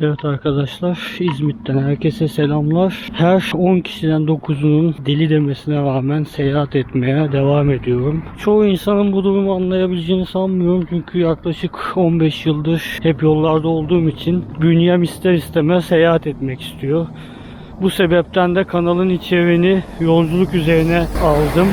Evet arkadaşlar İzmit'ten herkese selamlar. Her 10 kişiden 9'unun deli demesine rağmen seyahat etmeye devam ediyorum. Çoğu insanın bu durumu anlayabileceğini sanmıyorum çünkü yaklaşık 15 yıldır hep yollarda olduğum için bünyem ister istemez seyahat etmek istiyor. Bu sebepten de kanalın içeriğini yolculuk üzerine aldım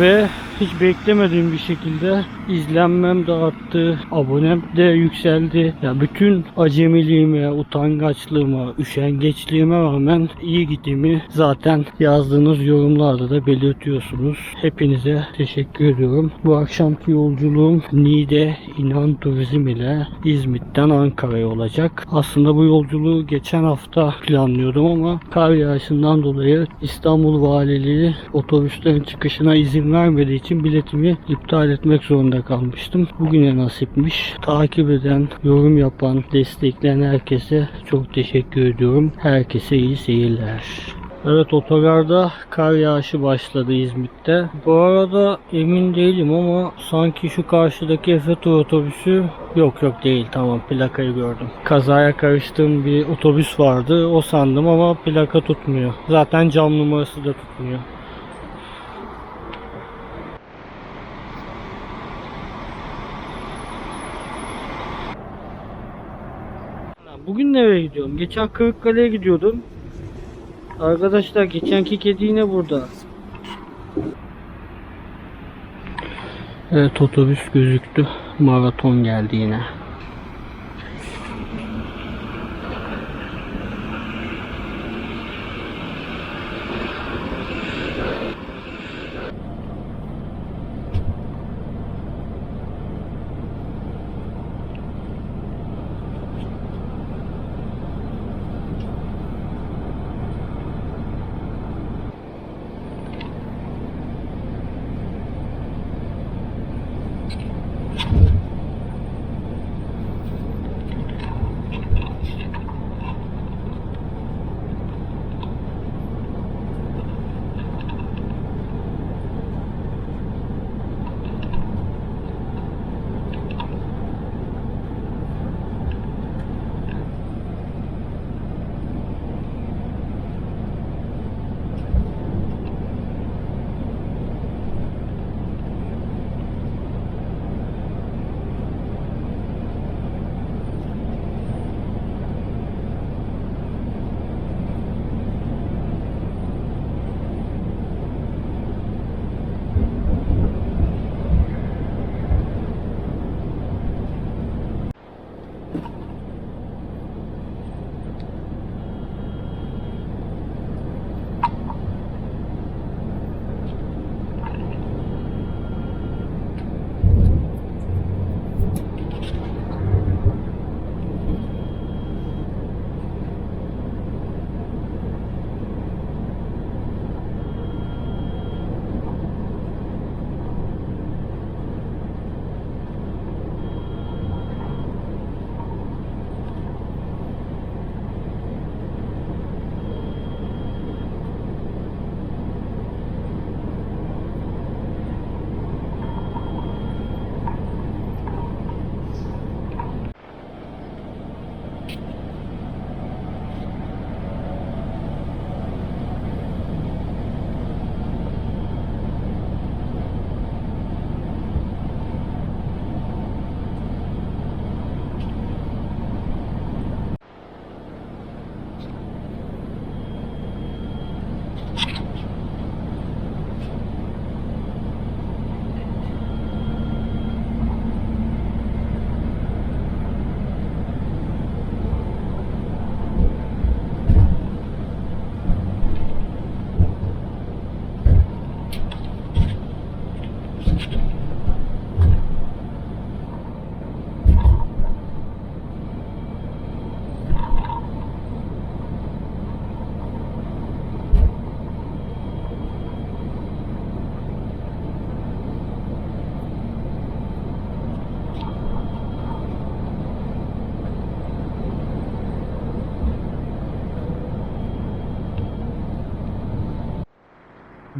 ve hiç beklemediğim bir şekilde izlenmem de arttı, abonem de yükseldi. Ya bütün acemiliğime, utangaçlığıma, üşengeçliğime rağmen iyi gittiğimi zaten yazdığınız yorumlarda da belirtiyorsunuz. Hepinize teşekkür ediyorum. Bu akşamki yolculuğum Niğde İnan Turizm ile İzmit'ten Ankara'ya olacak. Aslında bu yolculuğu geçen hafta planlıyordum ama kar yağışından dolayı İstanbul Valiliği otobüslerin çıkışına izin vermediği için biletimi iptal etmek zorunda kalmıştım. Bugüne nasipmiş. Takip eden, yorum yapan, destekleyen herkese çok teşekkür ediyorum. Herkese iyi seyirler. Evet otogarda kar yağışı başladı İzmit'te. Bu arada emin değilim ama sanki şu karşıdaki Efe Tur otobüsü yok yok değil tamam plakayı gördüm. Kazaya karıştığım bir otobüs vardı o sandım ama plaka tutmuyor. Zaten cam numarası da tutmuyor. Bugün nereye gidiyorum? Geçen Kırıkkale'ye gidiyordum. Arkadaşlar geçenki kedi yine burada. Evet otobüs gözüktü. Maraton geldi yine.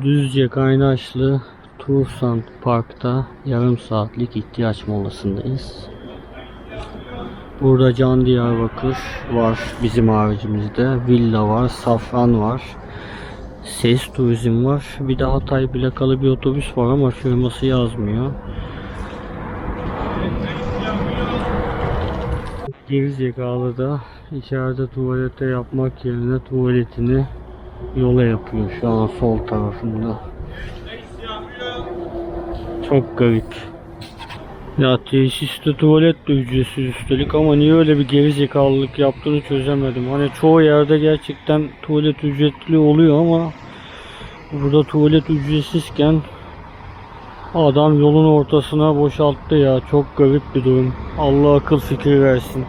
Düzce Kaynaşlı Tursan Park'ta yarım saatlik ihtiyaç molasındayız. Burada Can Diyarbakır var bizim haricimizde. Villa var, Safran var. Ses Turizm var. Bir de Hatay plakalı bir otobüs var ama firması yazmıyor. Gerizekalı da içeride tuvalete yapmak yerine tuvaletini yola yapıyor şu an sol tarafında. Çok garip. Ya tesiste tuvalet de ücretsiz üstelik ama niye öyle bir gerizekalılık yaptığını çözemedim. Hani çoğu yerde gerçekten tuvalet ücretli oluyor ama burada tuvalet ücretsizken adam yolun ortasına boşalttı ya. Çok garip bir durum. Allah akıl fikir versin.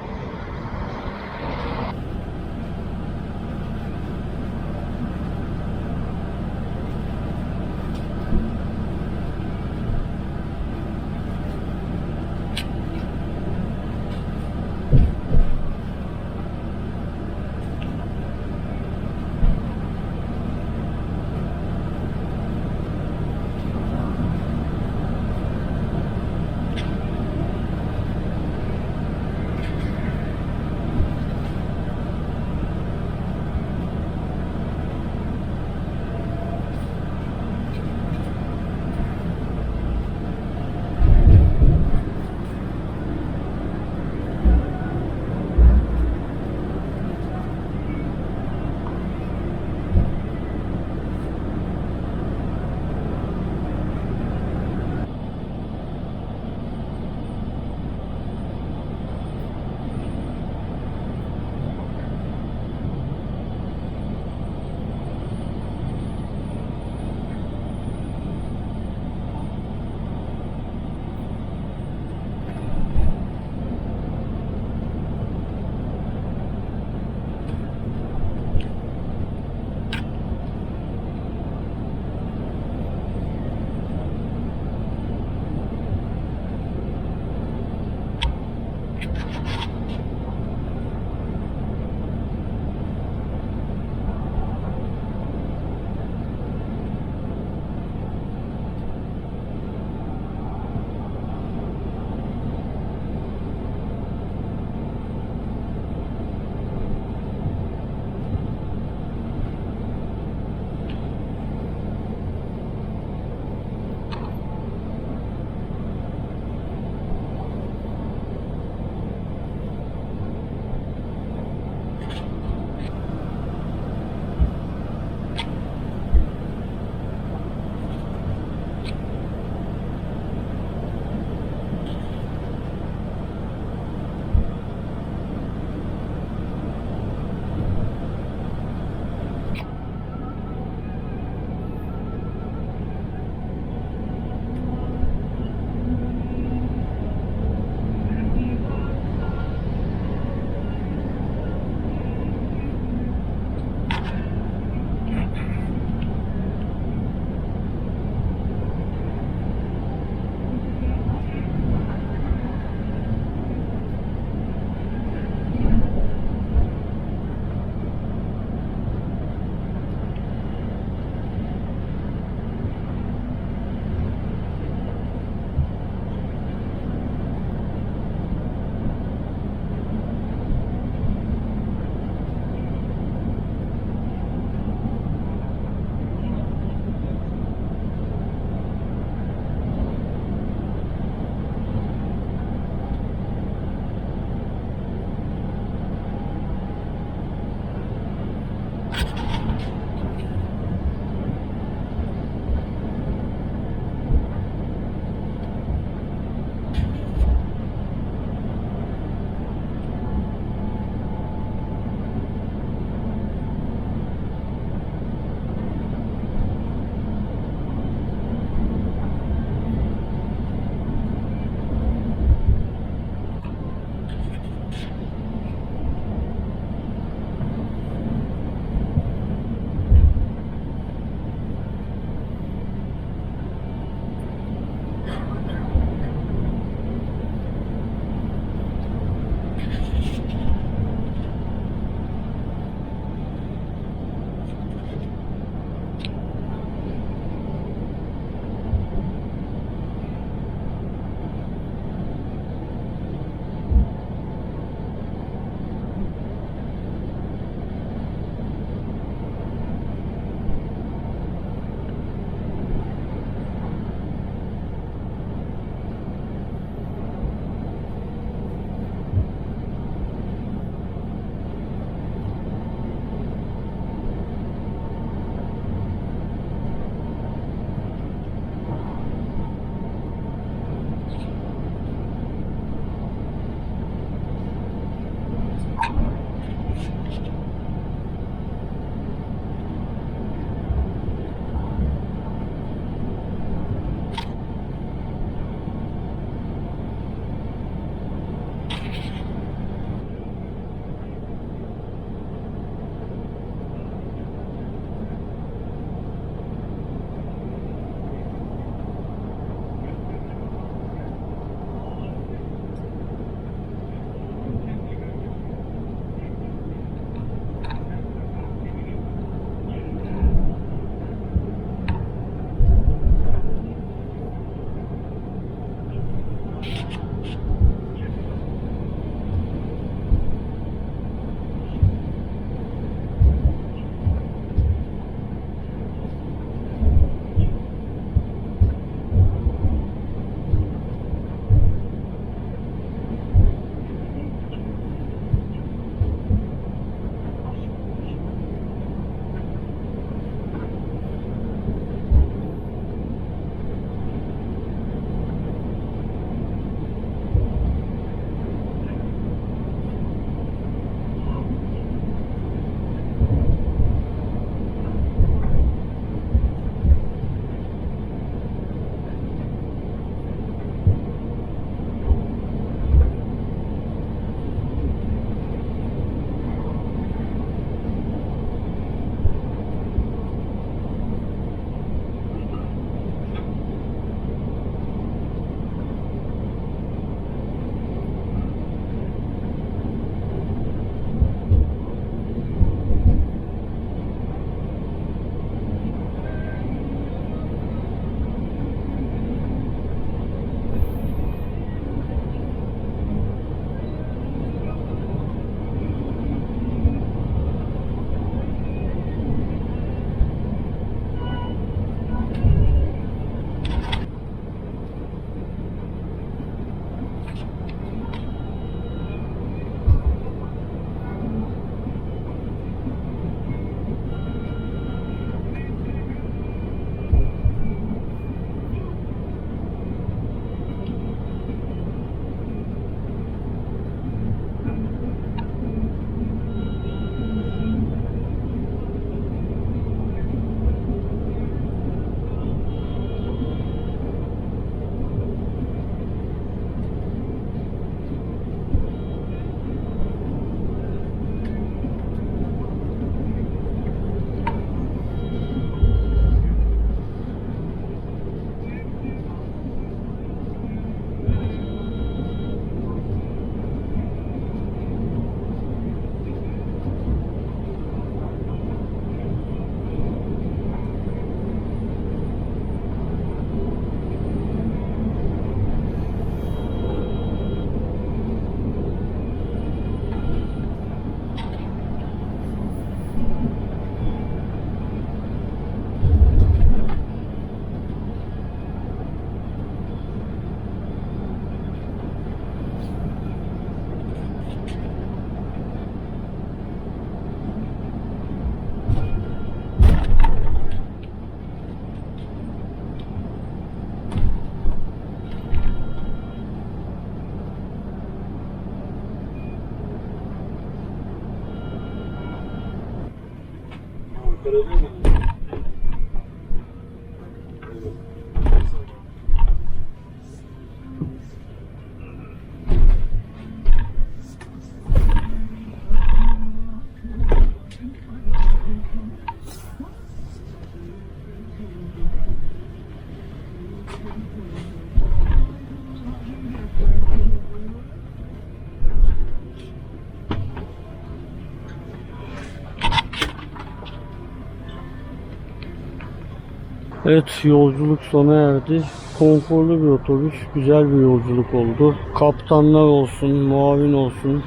Evet yolculuk sona erdi. Konforlu bir otobüs, güzel bir yolculuk oldu. Kaptanlar olsun, muavin olsun,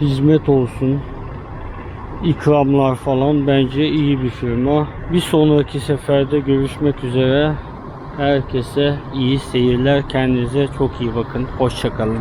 hizmet olsun, ikramlar falan bence iyi bir firma. Bir sonraki seferde görüşmek üzere. Herkese iyi seyirler. Kendinize çok iyi bakın. Hoşçakalın.